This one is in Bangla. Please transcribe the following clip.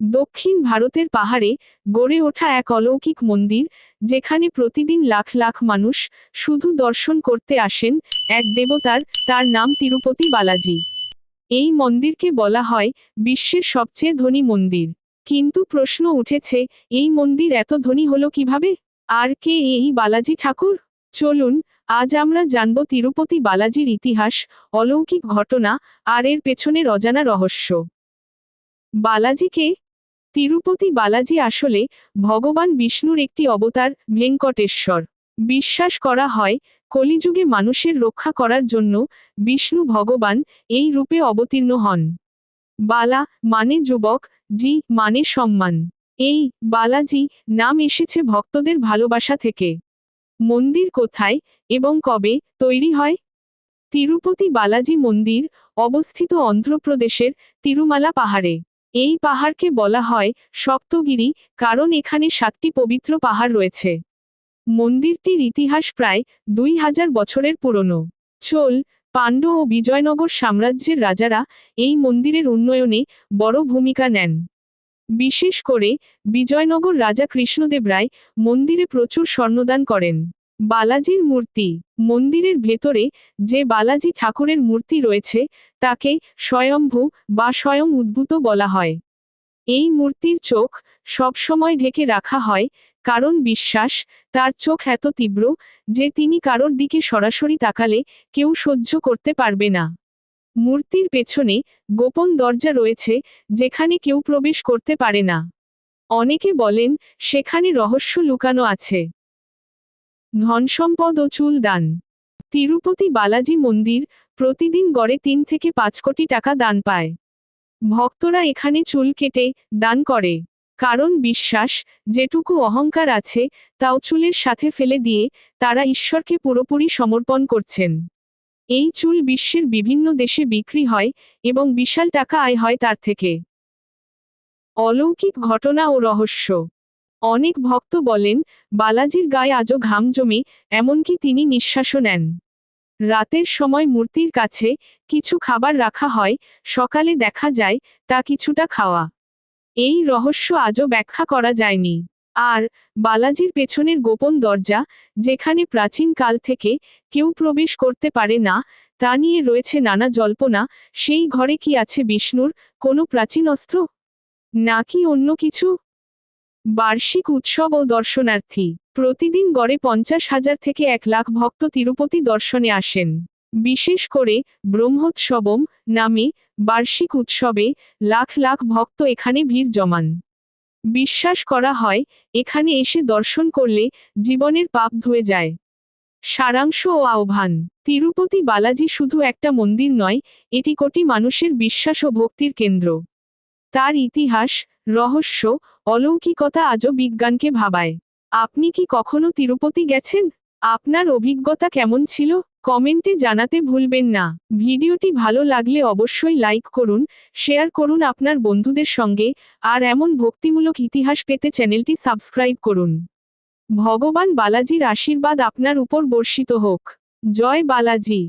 দক্ষিণ ভারতের পাহাড়ে গড়ে ওঠা এক অলৌকিক মন্দির, যেখানে প্রতিদিন লাখ লাখ মানুষ শুধু দর্শন করতে আসেন এক দেবতার, তার নাম তিরুপতি বালাজি। এই মন্দিরকে বলা হয় বিশ্বের সবচেয়ে ধনী মন্দির। কিন্তু প্রশ্ন উঠেছে, এই মন্দির এত ধনী হলো কীভাবে? আর কে এই বালাজি ঠাকুর? চলুন, আজ আমরা জানব তিরুপতি বালাজির ইতিহাস, অলৌকিক ঘটনা, আর এর পেছনের অজানা রহস্য। বালাজিকে তিরুপতি বালাজি আসলে ভগবান বিষ্ণুর একটি অবতার, ভেঙ্কটেশ্বর। বিশ্বাস করা হয়, কলিযুগে মানুষের রক্ষা করার জন্য বিষ্ণু ভগবান এই রূপে অবতীর্ণ হন। বালা মানে যুবক, জি মানে সম্মান। এই বালাজি নাম এসেছে ভক্তদের ভালোবাসা থেকে। মন্দির কোথায় এবং কবে তৈরি হয়? তিরুপতি বালাজি মন্দির অবস্থিত অন্ধ্রপ্রদেশের তিরুমালা পাহাড়ে। এই পাহাড়কে বলা হয় সপ্তগিরি, কারণ এখানে সাতটি পবিত্র পাহাড় রয়েছে। মন্দিরটির ইতিহাস প্রায় দুই হাজার বছরের পুরনো। চোল পাণ্ড ও বিজয়নগর সাম্রাজ্যের রাজারা এই মন্দিরের উন্নয়নে বড় ভূমিকা নেন। বিশেষ করে বিজয়নগর রাজা কৃষ্ণদেব রায় মন্দিরে প্রচুর স্বর্ণদান করেন। বালাজির মূর্তি। মন্দিরের ভেতরে যে বালাজি ঠাকুরের মূর্তি রয়েছে, তাকে স্বয়ম্ভু বা স্বয়ং উদ্ভূত বলা হয়। এই মূর্তির চোখ সবসময় ঢেকে রাখা হয়, কারণ বিশ্বাস, তার চোখ এত তীব্র যে তিনি কারোর দিকে সরাসরি তাকালে কেউ সহ্য করতে পারবে না। মূর্তির পেছনে গোপন দরজা রয়েছে, যেখানে কেউ প্রবেশ করতে পারে না। অনেকে বলেন, সেখানে রহস্য লুকানো আছে। ধনসম্পদ ও চুল দান। তিরুপতি বালাজি মন্দির প্রতিদিন গড়ে তিন থেকে পাঁচ কোটি টাকা দান পায়। ভক্তরা এখানে চুল কেটে দান করে। কারণ বিশ্বাস, যেটুকু অহংকার আছে, তাও চুলের সাথে ফেলে দিয়ে তারা ঈশ্বরকে পুরোপুরি সমর্পণ করছেন। এই চুল বিশ্বের বিভিন্ন দেশে বিক্রি হয় এবং বিশাল টাকা আয় হয় তার থেকে। অলৌকিক ঘটনা ও রহস্য। অনেক ভক্ত বলেন, বালাজির গায়ে আজও ঘাম জমে, এমনকি তিনি নিঃশ্বাসও নেন। রাতের সময় মূর্তির কাছে কিছু খাবার রাখা হয়, সকালে দেখা যায় তা কিছুটা খাওয়া। এই রহস্য আজও ব্যাখ্যা করা যায়নি। আর, বালাজির পেছনের গোপন দরজা, যেখানে প্রাচীন কাল থেকে কেউ প্রবেশ করতে পারে না, তা নিয়ে রয়েছে নানা জল্পনা, সেই ঘরে কি আছে বিষ্ণুর কোনো প্রাচীন অস্ত্র নাকি অন্য কিছু? বার্ষিক উৎসব ও দর্শনার্থী। প্রতিদিন গড়ে পঞ্চাশ হাজার থেকে এক লাখ ভক্ত তিরুপতি দর্শনে আসেন। বিশেষ করে ব্রহ্মোৎসবম নামে বার্ষিক উৎসবে লাখ লাখ ভক্ত এখানে ভিড় জমান। বিশ্বাস করা হয়, এখানে এসে দর্শন করলে জীবনের পাপ ধুয়ে যায়। সারাংশ ও আহ্বান, তিরুপতি বালাজি শুধু একটা মন্দির নয়, এটি কোটি মানুষের বিশ্বাস ও ভক্তির কেন্দ্র। তার ইতিহাস, রহস্য, অলৌকিকতা আজও বিজ্ঞানকে ভাবায়। আপনি কি কখনো তিরুপতি গেছেন? আপনার অভিজ্ঞতা কেমন ছিল? কমেন্টে জানাতে ভুলবেন না। ভিডিওটি ভালো লাগলে অবশ্যই লাইক করুন, শেয়ার করুন আপনার বন্ধুদের সঙ্গে, আর এমন ভক্তিমূলক ইতিহাস পেতে চ্যানেলটি সাবস্ক্রাইব করুন। ভগবান বালাজির আশীর্বাদ আপনার উপর বর্ষিত হোক। জয় বালাজি।